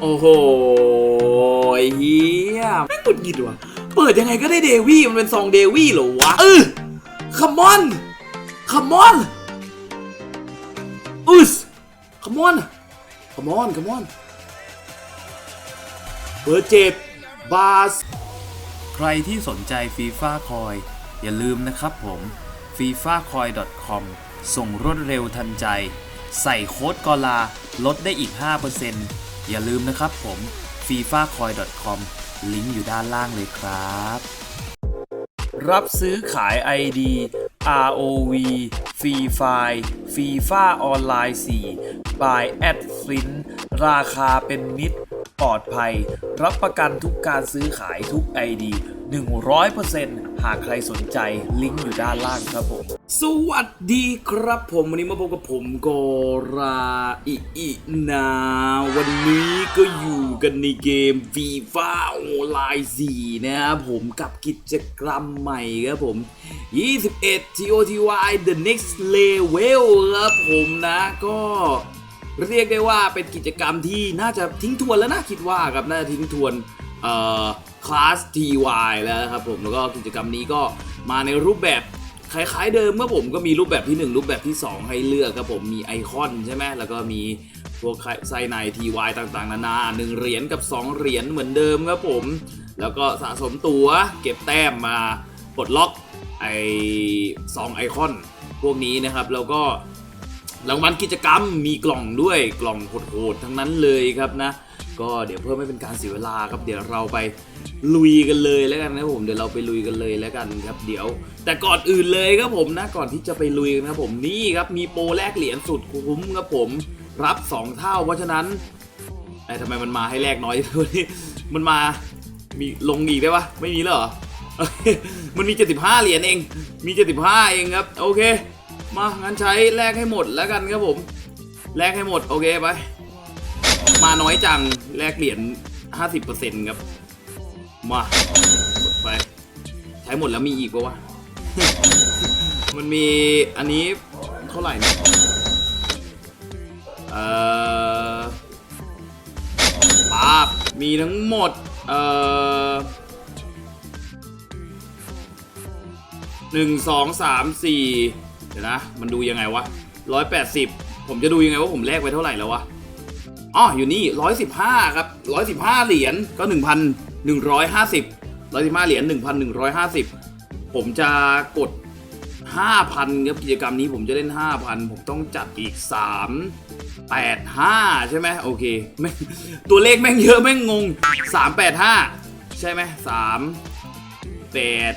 โอ้โหเฮียแม่งหงุดหงิดว่ะ เปิดยังไงก็ได้เดวี่ มันเป็นซองเดวี่เหรอวะ เออคัมอนคัมอนอุสคัมอนคัมอนคัมอนเบอร์เจ็ดบาส ใครที่สนใจฟีฟ่าคอย อย่าลืมนะครับผม f i f a c o i com ส่งรวดเร็วทันใจ ใส่โค้ดกอลา ลดได้อีก 5% อย่าลืมนะครับผม fifacoin.com ลิงก์อยู่ด้านล่างเลยครับ รับซื้อขาย ID ROV Free Fire FIFA ออนไลน์4 by a d f l i n ราคาเป็นมิตรปลอดภัย รับประกันทุกการซื้อขายทุก ID 100% หากใครสนใจลิงก์อยู่ด้านล่างครับผม สวัสดีครับผม วันนี้มาพบกับผมโกราอิอินา วันนี้ก็อยู่กันในเกม FIFA Online 4 นะครับผมกับกิจกรรมใหม่ครับผม 21 TOTY The Next Level ครับผมนะก็เรียกได้ว่าเป็นกิจกรรมที่น่าจะทิ้งทวนแล้วนะคิดว่าครับน่าจะทิ้งทวน คลาส TY แล้วครับผมแล้วก็กิจกรรมนี้ก็มาในรูปแบบคล้ายๆเดิมเมื่อผมก็มีรูปแบบที่ 1 รูปแบบที่ 2 ให้เลือกครับผมมีไอคอนใช่ไหมแล้วก็มีพวกไส้ใน TY ต่างๆ นานา1เหรียญกับ 2 เหรียญเหมือนเดิมครับผม แล้วก็สะสมตัวเก็บแต้มมาปลดล็อกไอสองไอคอนพวกนี้นะครับแล้วก็รางวัลกิจกรรมมีกล่องด้วยกล่องโหดๆทั้งนั้นเลยครับนะ ก็เดี๋ยวเพื่อไม่เป็นการเสียเวลาครับเดี๋ยวเราไปลุยกันเลยแล้วกันนะผมเดี๋ยวเราไปลุยกันเลยแล้วกันครับเดี๋ยว แต่ก่อนอื่นเลยครับผมนะก่อนที่จะไปลุยกันนะครับผมนี่ครับมีโปรแลกเหรียญสุดคุ้มครับผมรับ 2 เท่า เพราะฉะนั้นไอ้ทำไมมันมาให้แลกน้อยนี่มันมามีลงอีกได้ปะไม่มีแล้วเหรอมันมี 75 เหรียญเอง มี 75 เองครับ โอเค มา งั้นใช้แลกให้หมดแล้วกันครับผม แลกให้หมด โอเค ไป มาน้อยจังแลกเหรียญ50%ครับ มาไป ใช้หมดแล้วมีอีกปะวะ มันมีอันนี้เท่าไหร่นะเอ่อปาบมีทั้งหมด เอ่อหนึ่งสองสามสี่เดี๋ยวนะ มันดูยังไงวะร้อยแปดสิบผมจะดูยังไงว่าผมแลกไปเท่าไหร่แล้ววะ อ๋ออยู่นี่ร้อยสิบห้าครับร้อยสิบห้าเหรียญก็หนึ่งพันหนึ่งร้อยห้าสิบร้อยสิบห้าเหรียญหนึ่งพันหนึ่งร้อยห้าสิบผมจะกดห้าพันครับกิจกรรมนี้ผมจะเล่นห้าพันผมต้องจัดอีกสามแปดห้าใช่ไหมโอเคแม่ตัวเลขแม่งเยอะแม่งงงสามแปดห้าใช่ไหมสามแปด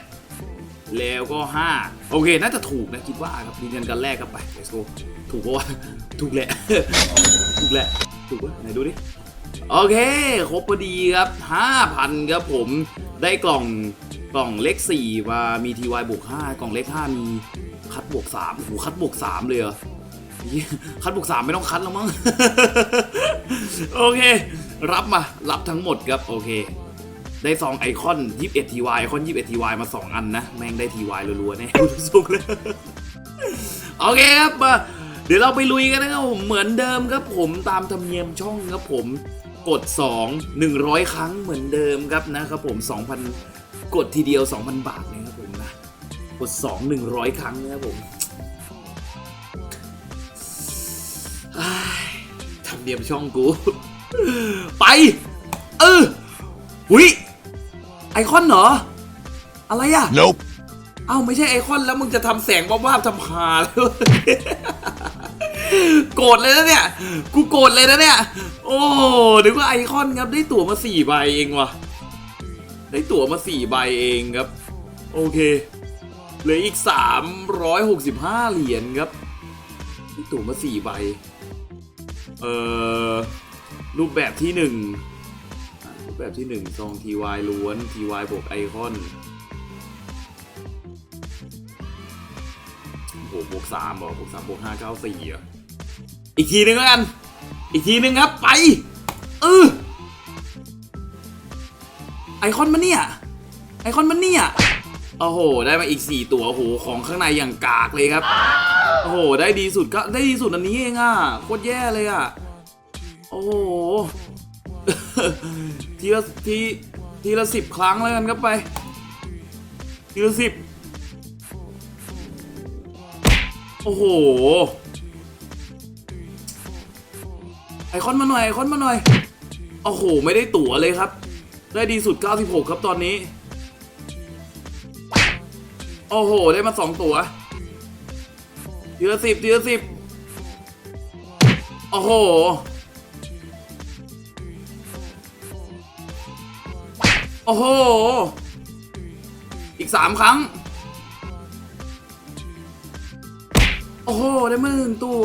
แล้วก็ 5 โอเค น่าจะถูกนะคิดว่าครับยืนยันกันแรกกันไป let's go ถูกปะวะถูกแหละ ถูกแหละ ถูกปะไหนดูดิ โอเค ครบพอดีครับ 5,000 ครับผม ได้กล่องกล่องเลข4มามี TY บวก5กล่องเลข5มีคัดบวก3โอ้โหคัดบวก 3 เลยเหรอคัดบวก 3 ไม่ต้องคัดแล้วมั้ง โอเค รับมา รับทั้งหมดครับ โอเคได้ซองไอคอน 21 TY ไอคอน 21 TY มา 2 อันนะ แม่งได้ TY รัวๆแน่ดูสุกเลยโอเคครับมา เดี๋ยวเราไปลุยกันนะครับผมเหมือนเดิมครับผมตามธรรมเนียมช่องครับผมกด 2 100 ครั้งเหมือนเดิมครับนะครับผม 2,000 กดทีเดียว 2,000 บาทนะครับผมนะกด 2 100 ครั้งนะครับผมอ้ายธรรมเนียมช่องกู ไป เออหุยไอคอนเหรอ อะไรอะ Nope. เอ้าไม่ใช่ไอคอนแล้วมึงจะทำแสงวาบๆทำหาเลย โกรธเลยนะเนี่ย กูโกรธเลยนะเนี่ย โอ้นึกว่าไอคอนครับได้ตั๋วมาสี่ใบเองว่ะ ได้ตั๋วมาสี่ใบเองครับ โอเค เหลืออีกสามร้อยหกสิบห้าเหรียญครับ ได้ตั๋วมาสี่ใบ เอ่อ รูปแบบที่หนึ่งรูปแบบที่หนึ่งซอง TY ล้วน TY บวกไอคอนโอ้โหบวกสามเหรอบวกสามบวกห้าเก้าสี่อะ อีกทีหนึงแล้วกัน อีกทีหนึงครับไปเออไอคอนมันเนี่ย ไอคอนมันเนี่ย โอ้โห ได้มาอีก 4 ตัว โอ้โห ของข้างในอย่างกากเลยครับ โอ้โห ได้ดีสุดก็ได้ดีสุดอันนี้เองอะ โคตรแย่เลยอะ โอ้โห ทีละทีทีละสิบครั้งแล้วกันครับไป ทีละสิบ โอ้โห ไอคอนมาหน่อยไอคอนมาหน่อย โอ้โห ไม่ได้ตั๋วเลยครับ ได้ดีสุด 96 ครับตอนนี้ โอ้โห ได้มาสองตั๋วทีละสิบทีละสิบโอ้โห โอ้โห อีกสามครั้ง โอ้โห ได้มาหนึ่งตัว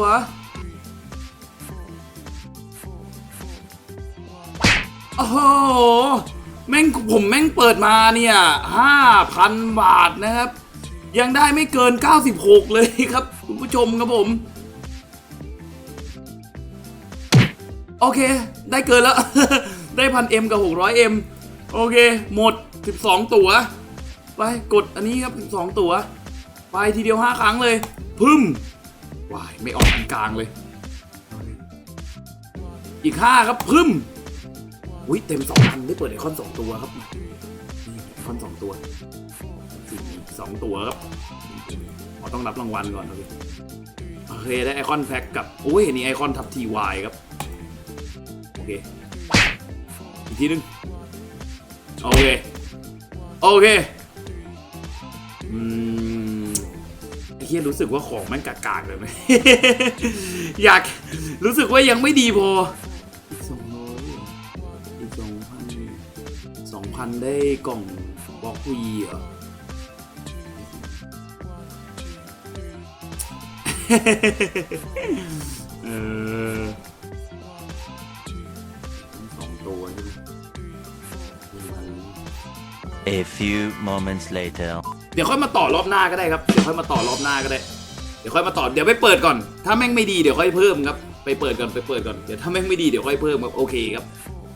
โอ้โห แม่งผมแม่งเปิดมาเนี่ยห้าพันบาทนะครับ ยังได้ไม่เกิน 96 เลยครับคุณผู้ชมครับผม โอเค ได้เกินแล้ว ได้พันเอ็มกับ 600เอ็มโอเค หมด 12 ตัว ไปกดอันนี้ครับ 12 ตัว ไปทีเดียว 5 ครั้งเลย พึ่มวาย ไม่ออกอันกลางเลย อีก 5 ครับ พึ่ม อุ้ยเต็ม2อันได้เปิดไอคอน2ตัวครับนี่ไอคอน2ตัวสี่สองตัวครับอ๋อต้องรับรางวัลก่อนโอเคโอเคได้ไอคอนแพ็กกับโอ้ยอันนี่ไอคอนทับทีวายครับโอเคอีกทีนึงโอเคโอเคอืมไอ้เฮียรู้สึกว่าของแม่งกากๆเลยไหมอยากรู้สึกว่ายังไม่ดีพอ สองพันได้กล่องบล็อกวีเหรอเออทั้งสองตัวใช่ไหมมีมัน A few moments later. เดี๋ยวค่อยมาต่อรอบหน้าก็ได้ครับ เดี๋ยวค่อยมาต่อรอบหน้าก็ได้ เดี๋ยวค่อยมาต่อ เดี๋ยวไปเปิดก่อน ถ้าแม่งไม่ดีเดี๋ยวค่อยเพิ่มครับ ไปเปิดก่อน ไปเปิดก่อน เดี๋ยวถ้าแม่งไม่ดีเดี๋ยวค่อยเพิ่มครับ โอเคครับ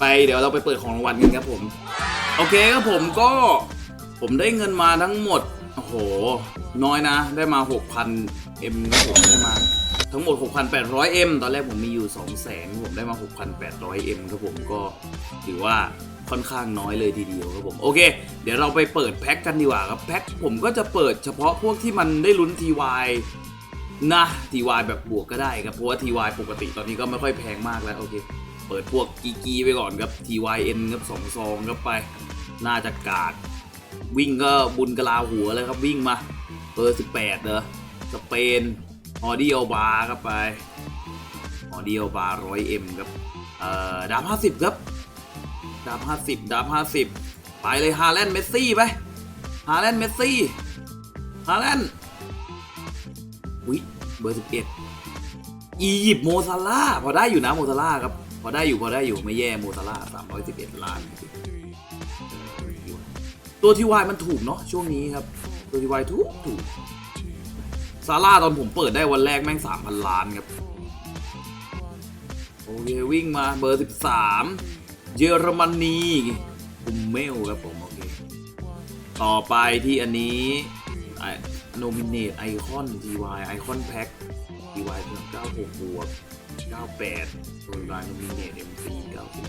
ไปเดี๋ยวเราไปเปิดของรางวัลกันครับผม โอเคครับผมก็ผมได้เงินมาทั้งหมด โอ้โห น้อยนะ ได้มา 6,000 M ครับผมได้มา ทั้งหมด 6,800 M ตอนแรกผมมีอยู่ 200,000ผมได้มา 6,800 M ครับผมก็ถือว่าค่อนข้างน้อยเลยทีเดียวครับผมโอเค เดี๋ยวเราไปเปิดแพ็คกันดีกว่าครับแพ็คผมก็จะเปิดเฉพาะพวกที่มันได้ลุ้น TY นะ TY แบบบวกก็ได้ครับเพราะว่า TY ปกติตอนนี้ก็ไม่ค่อยแพงมากแล้วโอเค เปิดพวกกีกีไปก่อนครับ TYN ครับสองซองครับไป น่าจะกาด วิ่งก็บุญกะลาหัวเลยครับวิ่งมาเบอร์18เนอะสเปนออดี้บาร์ครับไปออดี้บาร์ร้อยเอ็มครับเอ่อดาบห้าสิบครับดาบห้าสิบดาบห้าสิบไปเลยฮาแลนด์เมสซี่ไปฮาแลนด์เมสซี่ฮาแลนด์อุ้ยเบอร์สิบเอ็ดอียิปต์โมซาร่าพอได้อยู่นะโมซาร่าครับ พอได้อยู่พอได้อยู่ไม่แย่โมซาร่าสามร้อยสิบเอ็ดล้าน ตัวทีวายมันถูกเนาะช่วงนี้ครับ ตัวทีวายถูกถูกซาร่าตอนผมเปิดได้วันแรกแม่งสามพันล้านครับ โอเค วิ่งมาเบอร์13เยอรมนีคุมเมลครับผม โอเค ต่อไปที่อันนี้โนมิเนตไอคอน TY ไอคอนแพ็ค TY เป็น96บวก 98ตัวรายโนมิเนต MC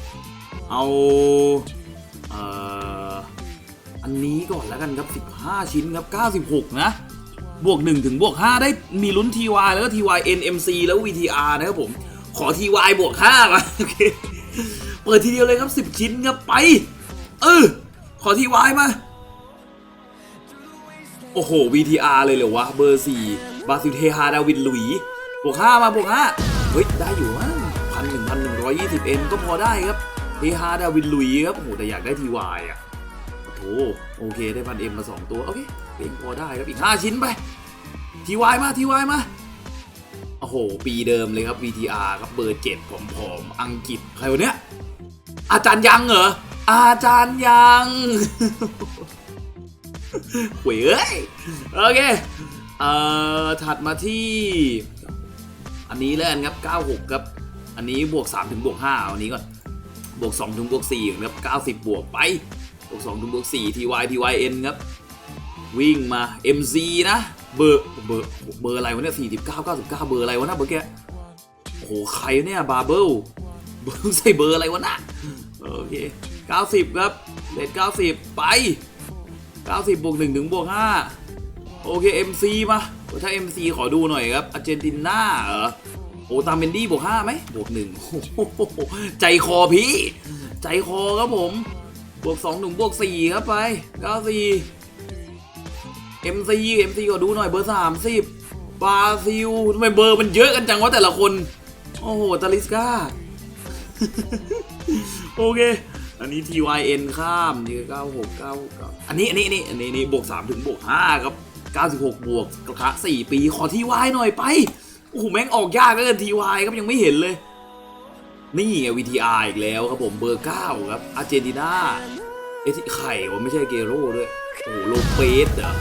90เอาเอ่ออันนี้ก่อนแล้วกันครับ 15 ชิ้นครับ 96 นะ บวก 1 ถึงบวก 5 ได้มีลุ้น TY แล้วก็ TY NMC แล้ว VTR นะครับผม ขอ TY บวก 5 มาโอเคเปิดทีเดียวเลยครับ 10 ชิ้นครับไป เออ ขอ TY มา โอ้โห VTR เลยเหรอวะ เบอร์ 4 บาซิลเทฮาดาวินหลุยบวก 5 มาบวก 5 เฮ้ยได้อยู่มั้งพันหนึ่งพันหนึ่งร้อยยี่สิบเอ็นก็พอได้ครับเทฮาดาวินลุยครับโอ้โหแต่อยากได้ TY อะโอ้โหโอเคได้พันเอ็มมาสองตัว โอเคเองพอได้ครับอีก5ชิ้นไปทีวายมาทีวายมาโอ้โห ปีเดิมเลยครับ VTR ครับเบอร์เจ็ดผอมๆอังกฤษใครวะเนี้ยอาจารย์ยังเหรอ อาจารย์ยังหวยเอ้ย โอเค เอ่อ ถัดมาที่ อันนี้แล้วกันครับ 96 ครับ อันนี้บวก 3 ถึงบวก5อันนี้ก่อน บวก 2 ถึงบวก4ครับ 90 บวกไป บวก 2 ถึงบวก4 TY TYN ครับ วิ่งมา MC นะ เบอร์ เบอร์ เบอร์อะไรวะเนี่ย 49 99 เบอร์อะไรวะนะเบอร์แกโอ้โห ใครเนี่ยบาร์เบิลเบอร์ใส่เบอร์อะไรวะนะโอเค 90 ครับเลท90 ไป 90บวก1ถึงบวก5โอเค MC มา ถ้า MC ขอดูหน่อยครับอาร์เจนตินาเหรอโอ้ตามเมนดี้บวก5ไหมบวก1โอ้โหใจคอพี่ ใจคอครับผม บวก2ถึงบวก4ครับไป94 MC MC ขอดูหน่อยเบอร์30บราซิลทำไมเบอร์มันเยอะกันจังวะแต่ละคน โอ้โหตาลิสกาโอเค อันนี้ TYN ข้ามนี่ก็96 99อันนี้ อันนี้อันนี้อันนี้นี่บวก 3 ถึงบวก 5 ครับ 96 บวกกระทะ4ปี ขอ TY หน่อยไป โอ้โห แม่งออกยากเหลือเกิน TY ครับยังไม่เห็นเลย นี่ไง VTR อีกแล้วครับผมเบอร์ 9 ครับ อาร์เจนตินาเอที่ไข่วะไม่ใช่เกโร่ด้วย โอ้โหโลเปสเหรอ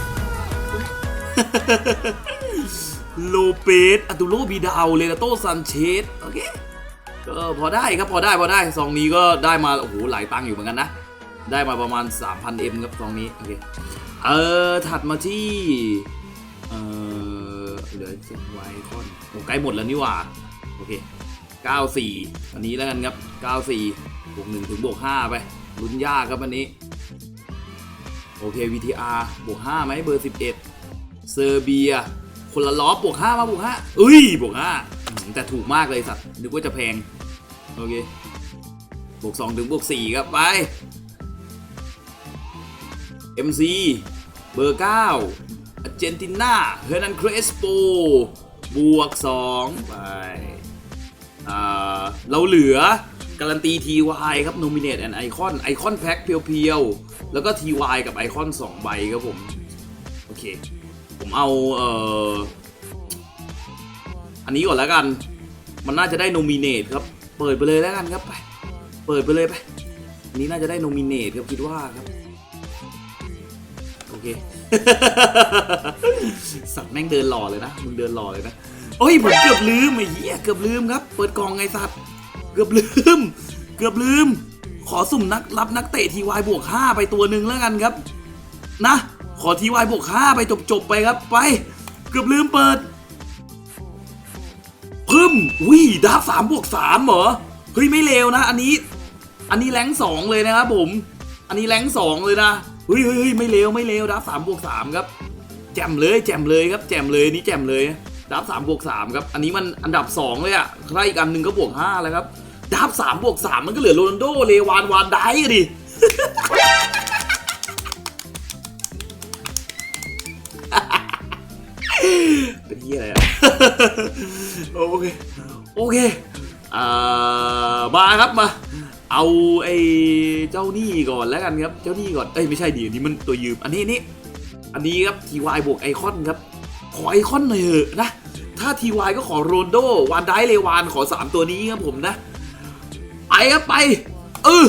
โลเปสอัตุโลบีดาวเลนาโตซันเชสโอเคก็พอได้ครับพอได้พอได้ซองนี้ก็ได้มา โอ้โหหลายตังค์อยู่เหมือนกันนะ ได้มาประมาณ 3,000 M ครับซองนี้ โอเค เออ ถัดมาที่ เออเหลือเซนไวคอนโอ้ใกล้หมดแล้วนี่หว่า โอเค 94 อันนี้แล้วกันครับ 94 บวก 1 ถึงบวก 5 ไป ลุ้นยากครับอันนี้ โอเค VTR บวก 5 ไหมเบอร์ 11 เซอร์เบีย คนละล้อบวก 5 มาบวก 5 เอ้ย บวก 5 แต่ถูกมากเลยสัตว์ นึกว่าจะแพง โอเค บวก 2 ถึงบวก 4 ครับ ไป MC เบอร์ 9อาร์เจนตินาเฮอร์นันเครสโปบวก 2 ไปเราเหลือการันตี TY ครับ Nominate and Icon Icon Pack เพียวๆ แล้วก็ TY กับไอคอน2ใบครับผม โอเค ผมเอาเอ่ออันนี้ก่อนแล้วกัน มันน่าจะได้ Nominate ครับ เปิดไปเลยแล้วกันครับไป เปิดไปเลยไป อันนี้น่าจะได้ Nominate ครับคิดว่าครับ สัตว์แม่งเดินหล่อเลยนะ มึงเดินหล่อเลยนะ โอ้ยผมเกือบลืมไอ้เหี้ยเกือบลืมครับ เปิดกล่องไงสัตว์ เกือบลืม เกือบลืม ขอสุ่มนักรับนักเตะทีวายบวก5ไปตัวหนึ่งแล้วกันครับ นะ ขอทีวายบวก5ไปจบๆไปครับ ไป เกือบลืมเปิดพึ่มวิดาบสามบวกสามเหรอ เฮ้ยไม่เลวนะ อันนี้ อันนี้แรงสองเลยนะครับผม อันนี้แรงสองเลยนะ เฮ้ยเฮ้ยไม่เลวไม่เลวดาบสามบวกสามครับ แจ่มเลยแจ่มเลยครับแจ่มเลยนี่แจ่มเลยดาบสามบวกสามครับ อันนี้มันอันดับสองเลยอะใครอีกอันหนึ่งก็บวกห้าแล้วครับดาบสามบวกสามมันก็เหลือโรนัลโดเลวานวานไดอะดิเป็นที่อะไรอะโอเค โอเค อ่า มาครับมา เอาไอ้เจ้านี้ก่อนแล้วกันครับ เจ้านี้ก่อน เอ้ยไม่ใช่ดิอันนี้มันตัวยืม อันนี้นี่ อันนี้ครับ TY บวกไอคอนครับ ขอไอคอนหน่อยเถอะนะ ถ้า TY ก็ขอโรนโด วานไดเลวานขอ 3 ตัวนี้ครับผมนะ ไปครับไป เออ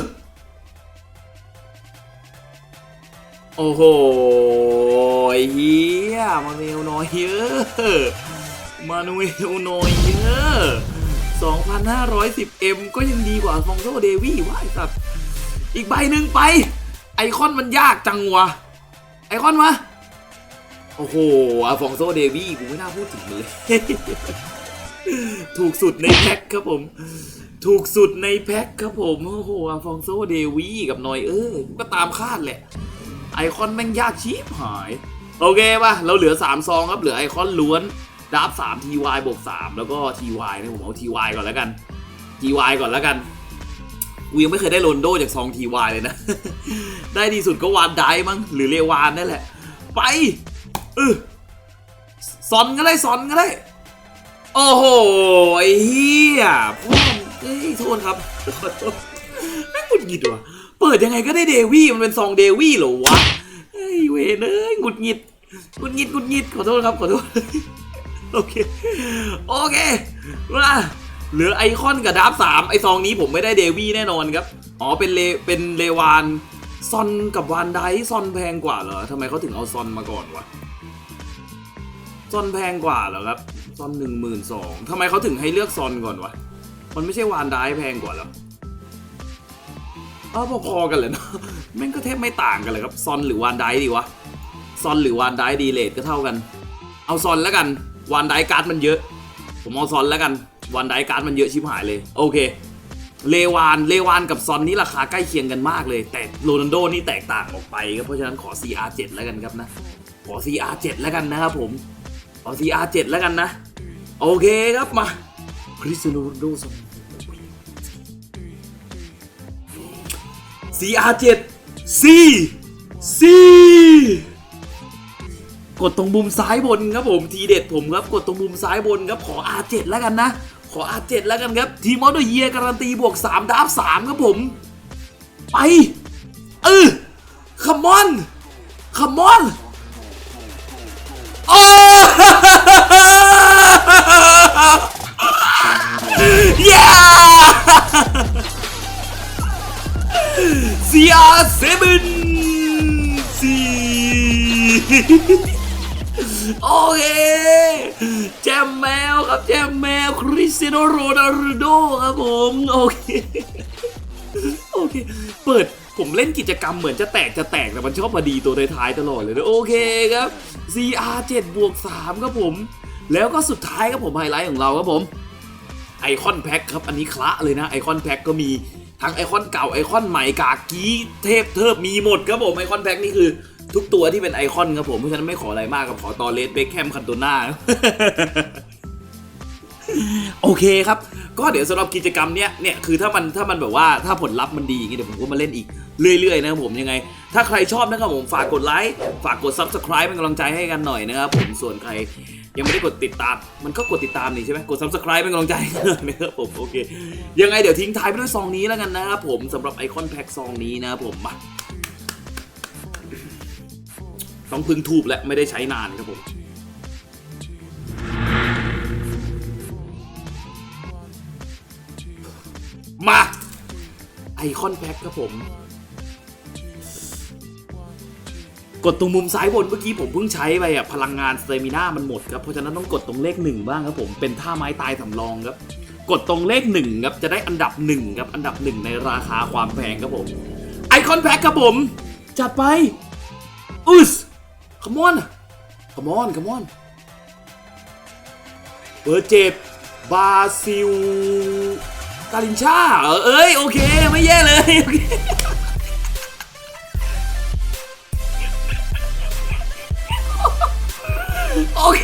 โอ้โหเฮียมาเนลน้อยเยอะ มานูเอลน้อยเยอะ 2,510M ก็ยังดีกว่าฟองโซเดวี่ว่ายสัตว์อีกใบหนึ่งไป ไอคอนมันยากจังวะ ไอคอนมาโอ้โหอาฟองโซเดวี่กูไม่น่าพูดถึงเลย ถูกสุดในแพ็คครับผม ถูกสุดในแพ็คครับผม โอ้โหอาฟองโซเดวี่กับนอยเออก็ตามคาดแหละ ไอคอนแม่งยากชิบหาย โอเคป่ะ เราเหลือ 3 ซองครับ เหลือไอคอนล้วน ดับ3 TY บวก3แล้วก็ TY นะผมเอา TY ก่อนแล้วกัน TY ก่อนแล้วกันกูยังไม่เคยได้โรนโดจากซอง TY เลยนะ ได้ดีสุดก็วานไดมั้งหรือเลวานนั่นแหละ ไปเออซอนก็ได้ซอนก็ได้ โอ้โหไอ้เหี้ยพ่อเอ้ยโทษครับขอโทษแม่หงุดหงิดว่ะเปิดยังไงก็ได้เดวี่มันเป็นซองเดวี่เหรอวะไอ้ยเวนเอ้ยหงุดหงิดหงุดหงิดหงุดหงิดขอโทษครับขอโทษ โอเค โอเคมาเหลือไอคอนกับดับสามไอซองนี้ผมไม่ได้เดวี่แน่นอนครับ อ๋อ เป็นเล เป็นเลวาน ซอนกับวานไดซอนแพงกว่าเหรอทำไมเขาถึงเอาซอนมาก่อนวะ ซอนแพงกว่าเหรอครับ ซอนหนึ่งหมื่นสองทำไมเขาถึงให้เลือกซอนก่อนวะ มันไม่ใช่วานไดแพงกว่าเหรอเออพอๆกันเลยเนาะแม่งก็แทบไม่ต่างกันเลยครับ ซอนหรือวานไดดีวะ ซอนหรือวานไดดีเลทก็เท่ากัน เอาซอนแล้วกัน วานไดการ์ดมันเยอะ ผมเอาซอนแล้วกันวานไดการ์ดมันเยอะชิบหายเลย โอเค เลวาน เลวานกับซอนนี่ราคาใกล้เคียงกันมากเลย แต่โรนัลโดนี่แตกต่างออกไปครับ เพราะฉะนั้นขอ CR7 แล้วกันครับนะ ขอ CR7 แล้วกันนะครับผม ขอ CR7 แล้วกันนะ โอเคครับมาคริสตียโนโรนัลโดซอน CR7 C C กดตรงมุมซ้ายบนครับผมทีเด็ดผมครับกดตรงมุมซ้ายบนครับขอ R7 แล้วกันนะ ขอ R7 แล้วกันครับ ทีมออฟเดเยียการันตีบวก 3ดาบ3ครับผม ไป เออคัมอนคัมอนโอ้เย้ CR7 C โอเคแจมแมวครับแจมแมวคริสเตียโนโรนัลโดครับผมโอเคโอเค เปิดผมเล่นกิจกรรมเหมือนจะแตกจะแตกแต่มันชอบมาดีตัวท้ายๆตลอดเลยนะโอเคครับ CR7 บวก3ครับผม แล้วก็สุดท้ายครับผมไฮไลท์ของเราครับผมไอคอนแพ็คครับอันนี้คละเลยนะไอคอนแพ็คก็มีทั้งไอคอนเก่าไอคอนใหม่กากีเทพเทิบมีหมดครับผมไอคอนแพ็คนี่คือ ทุกตัวที่เป็นไอคอนครับผม เพราะฉะนั้นไม่ขออะไรมากครับขอตอเลสเบคแคมคันโตน่าโอเคครับ ก็เดี๋ยวสำหรับกิจกรรมเนี้ยเนี่ยคือถ้ามันถ้ามันแบบว่าถ้าผลลัพธ์มันดีอย่างงี้เดี๋ยวผมก็มาเล่นอีกเรื่อยๆนะครับผมยังไง ถ้าใครชอบนะครับผมฝากกดไลค์ฝากกด subscribe เป็นกำลังใจให้กันหน่อยนะครับผมส่วนใครยังไม่ได้กดติดตาม มันก็กดติดตามนี่ใช่ไหมกด subscribe เป็นกำลังใจนหน่อยนะครับผมโอเค ยังไงเดี๋ยวทิ้งท้ายไปด้วยซองนี้แล้วกันนะครับผมสำหรับไอคอนแพ็คซองนี้นะครับผมมา ต้องพึ่งทูบและไม่ได้ใช้นานครับผมมาไอคอนแพ็คครับผม กดตรงมุมซ้ายบนเมื่อกี้ผมเพิ่งใช้ไปอะพลังงานสเตมิน่ามันหมดครับ เพราะฉะนั้นต้องกดตรงเลขหนึ่งบ้างครับผมเป็นท่าไม้ตายสำรองครับ กดตรงเลขหนึ่งครับจะได้อันดับหนึ่งครับอันดับหนึ่งในราคาความแพงครับผมไอคอนแพ็คครับผม จัดไปอุส ขมอนขมอนขมอนเบอร์เจ็บบาซิลกาลินชาเอ้ย โอเค ไม่แย่เลย โอเค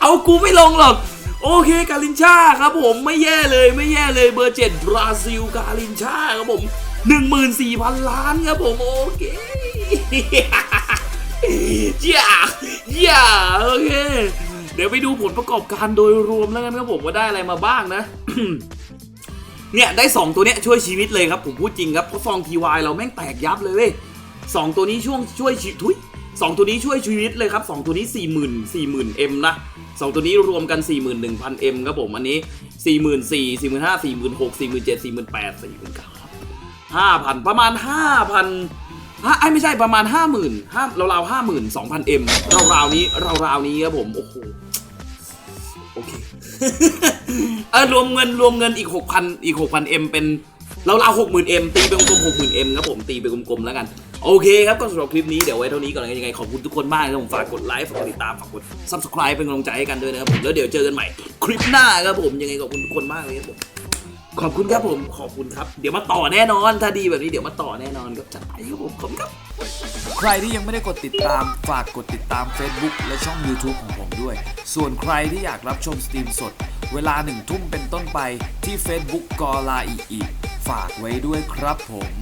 เอากูไม่ลงหรอก โอเคกาลินชาครับผมไม่แย่เลยไม่แย่เลยเบอร์เจ็ดบราซิลกาลินชาครับผมหนึ่งหมื่นสี่พันล้านครับผม โอเค อย่าอย่าโอเคเดี๋ยวไปดูผลประกอบการโดยรวมแล้วกันครับผมว่าได้อะไรมาบ้างนะเนี่ยได้ 2 ตัวเนี้ยช่วยชีวิตเลยครับผมพูดจริงครับเพราะฟองทีวายเราแม่งแตกยับเลยเว้ยสองตัวนี้ช่วงช่วยชีทุยสองตัวนี้ช่วยชีวิตเลยครับสองตัวนี้4 0 0 0 0 4 0 0 0 0 M นะสองตัวนี้รวมกัน 41,000 M ครับผมอันนี้ 44,000 45,000 46,000 47,000 48,000 49,000 5,000 ประมาณ 5,000 ฮะไอ้ไม่ใช่ประมาณ 50,000ห้าราวๆ52,000 M ราวๆนี้ราวๆนี้ครับผมโอ้โหโอเคเออรวมเงินรวมเงินอีก 6,000 อีก 6,000 M เป็นเราเราหกหมื่นเอ็มตีไปกลมๆหกหมื่นเอ็มครับผมตีไปกลมๆแล้วกัน โอเคครับก็สำหรับคลิปนี้เดี๋ยวไว้เท่านี้ก่อนยังไงขอบคุณทุกคนมากครับผมฝากกดไลค์ฝากกดติดตามฝากกด subscribe เป็นกำลังใจให้กันด้วยนะครับผมแล้วเดี๋ยวเจอกันใหม่ คลิปหน้าครับผมยังไงขอบคุณทุกคนมากเลยครับผม ขอบคุณครับผมขอบคุณครับ เดี๋ยวมาต่อแน่นอน ถ้าดีแบบนี้เดี๋ยวมาต่อแน่นอนครับจัดไปครับผมขอบคุณครับ ใครที่ยังไม่ได้กดติดตามฝากกดติดตาม Facebook และช่อง YouTube ของผมด้วย ส่วนใครที่อยากรับชมสตรีมสด เวลาหนึ่งทุ่มเป็นต้นไปที่ Facebook กอลาอีอีฝากไว้ด้วยครับผม